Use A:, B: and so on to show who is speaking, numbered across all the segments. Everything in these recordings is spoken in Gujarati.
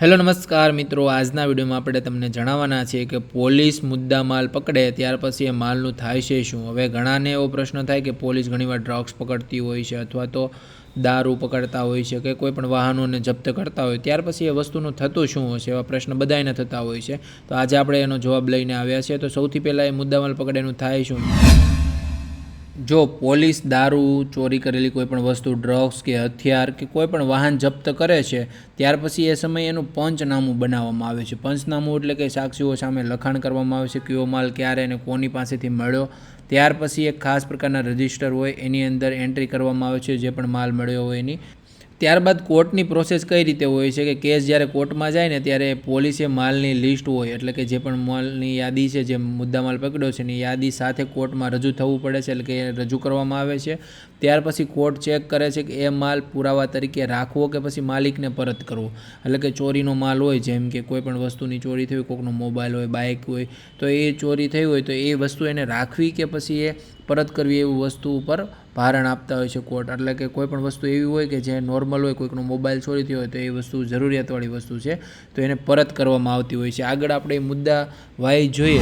A: હેલો, નમસ્કાર મિત્રો. આજના વિડીયોમાં આપણે તમને જણાવવાના છીએ કે પોલીસ મુદ્દા માલ પકડે ત્યાર પછી એ માલનું થાય છે શું? હવે ઘણાને એવો પ્રશ્ન થાય કે પોલીસ ઘણીવાર ડ્રગ્સ પકડતી હોય છે અથવા તો દારૂ પકડતા હોય છે કે કોઈ પણ વાહનોને જપ્ત કરતા હોય. ત્યાર પછી એ વસ્તુનું થતું શું હશે એવા પ્રશ્ન બધાને થતા હોય છે. તો આજે આપણે એનો જવાબ લઈને આવ્યા છીએ. તો સૌથી પહેલાં એ મુદ્દામાલ પકડેનું થાય શું? જો પોલીસ દારૂ ચોરી કરેલી કોઈપણ વસ્તુ ડ્રગ્સ કે હથિયાર કે કોઈપણ વાહન જપ્ત કરે છે, ત્યાર પછી એ સમયે એનું પંચનામું બનાવવામાં આવે છે. પંચનામું એટલે કે સાક્ષીઓ સામે લખાણ કરવામાં આવે છે કયો માલ ક્યારે અને કોની પાસેથી મળ્યો. ત્યાર પછી એક ખાસ પ્રકારના રજિસ્ટર હોય, એની અંદર એન્ટ્રી કરવામાં આવે છે, જે પણ માલ મળ્યો હોય એની. ત્યારબાદ કોર્ટની પ્રોસેસ કઈ રીતે હોય છે કે કેસ જ્યારે કોર્ટમાં જાય ને ત્યારે પોલીસે માલની લિસ્ટ હોય, એટલે કે જે પણ માલની યાદી છે, જે મુદ્દામાલ પકડ્યો છે, એની યાદી સાથે કોર્ટમાં રજૂ થવું પડે છે, એટલે કે રજૂ કરવામાં આવે છે. ત્યાર પછી કોર્ટ ચેક કરે છે કે એ માલ પુરાવા તરીકે રાખવો કે પછી માલિકને પરત કરવો. એટલે કે ચોરીનો માલ હોય, જેમ કે કોઈ પણ વસ્તુની ચોરી થઈ હોય કોઈકનો મોબાઈલ હોય બાઇક હોય, તો એ ચોરી થઈ હોય, તો એ વસ્તુ એને રાખવી કે પછી એ પરત કરવી એવી વસ્તુ ઉપર ભારણ આપતા હોય છે કોર્ટ એટલે કે કોઈ પણ વસ્તુ એવી હોય કે જે નોર્મલ હોય, કોઈકનો મોબાઈલ ચોરી થયો હોય, તો એ વસ્તુ જરૂરિયાતવાળી વસ્તુ છે. તો એને પરત કરવામાં આવતી હોય છે. આગળ આપણે એ મુદ્દા વાય જોઈએ.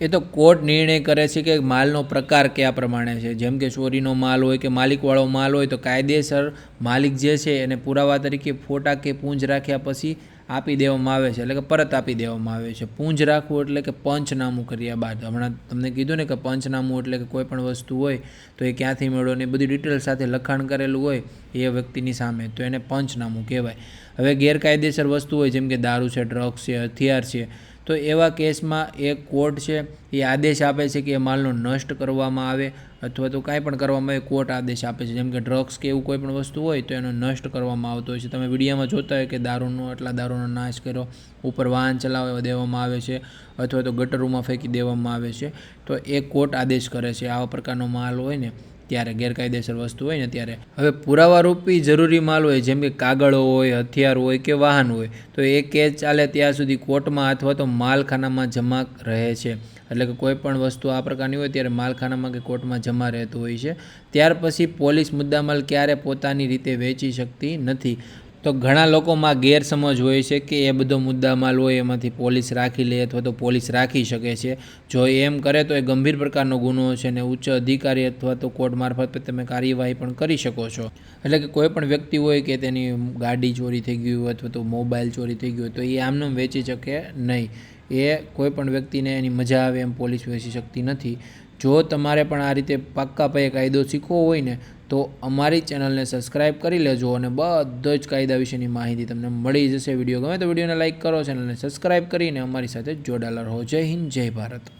A: એ તો કોર્ટ નિર્ણય કરે છે કે માલનો પ્રકાર કયા પ્રમાણે છે. જેમ કે ચોરીનો માલ હોય કે માલિકવાળો માલ હોય, તો કાયદેસર માલિક જે છે એને પુરાવા તરીકે ફોટા કે પૂંજ રાખ્યા પછી આપી દેવામાં આવે છે, એટલે કે પરત આપી દેવામાં આવે છે. પૂંજ રાખવું એટલે કે પંચનામું કર્યા બાદ. હમણાં તમને કીધું ને કે પંચનામું એટલે કે કોઈ પણ વસ્તુ હોય, તો એ ક્યાંથી મેળવો ને બધી ડિટેલ સાથે લખાણ કરેલું હોય, એ વ્યક્તિની સામે. તો એને પંચનામું કહેવાય. હવે ગેરકાયદેસર વસ્તુ હોય, જેમ કે દારૂ છે ડ્રગ્સ છે, હથિયાર છે તો એવા કેસમાં એ કોર્ટ છે, એ આદેશ આપે છે કે એ માલનો નષ્ટ કરવામાં આવે અથવા તો કાંઈ પણ કરવામાં આવે, કોર્ટ આદેશ આપે છે. જેમ કે ડ્રગ્સ કે એવું કોઈ પણ વસ્તુ હોય તો એનો નષ્ટ કરવામાં આવતો હોય છે. તમે વિડીયામાં જોતા હોય કે દારૂનો, આટલા દારૂનો નાશ કર્યો, ઉપર વાહન ચલાવવા દેવામાં આવે છે અથવા તો ગટરોમાં ફેંકી દેવામાં આવે છે. તો એ કોર્ટ આદેશ કરે છે. આવા પ્રકારનો માલ હોય ને ત્યારે ગેરકાયદેસર વસ્તુ હોય ને ત્યારે. હવે પુરાવારૂપી જરૂરી માલ હોય, જેમ કે કાગળો હોય, હથિયાર હોય કે વાહન હોય, તો એ કેસ ચાલે ત્યાં સુધી કોર્ટમાં અથવા તો માલખાનામાં જમા રહે છે. એટલે કે કોઈ પણ વસ્તુ આ પ્રકારની હોય ત્યારે માલખાનામાં કે કોર્ટમાં જમા રહેતું હોય છે. ત્યાર પછી પોલીસ મુદ્દામાલ ક્યારે પોતાની રીતે વેચી શકતી નથી. તો ઘણા લોકોમાં ગેરસમજ હોય છે કે એ બધો મુદ્દામાલ હોય, એમાંથી પોલીસ રાખી લે અથવા તો પોલીસ રાખી શકે છે. જો એમ કરે તો એ ગંભીર પ્રકારનો ગુનો છે ને ઉચ્ચ અધિકારી અથવા તો કોર્ટ મારફત તમે કાર્યવાહી પણ કરી શકો છો. એટલે કે કોઈ પણ વ્યક્તિ હોય કે તેની ગાડી ચોરી થઈ ગઈ હોય અથવા તો મોબાઈલ ચોરી થઈ ગયો હોય તો એ આમને વેચી શકે નહીં. એ કોઈ પણ વ્યક્તિને એની મજા આવે એમ પોલીસ વેચી શકતી નથી. જો તમારે પણ આ રીતે પાક્કા પાયે કાયદો શીખવો હોય ને, તો અમારી ચેનલને સબસ્ક્રાઈબ કરી લેજો અને બધો જ કાયદા વિશેની માહિતી તમને મળી જશે વીડિયો. ગમે તો વિડીયોને લાઇક કરો, ચેનલને સબસ્ક્રાઈબ કરીને અમારી સાથે જોડાયેલા રહો. જય હિન્દ, જય ભારત.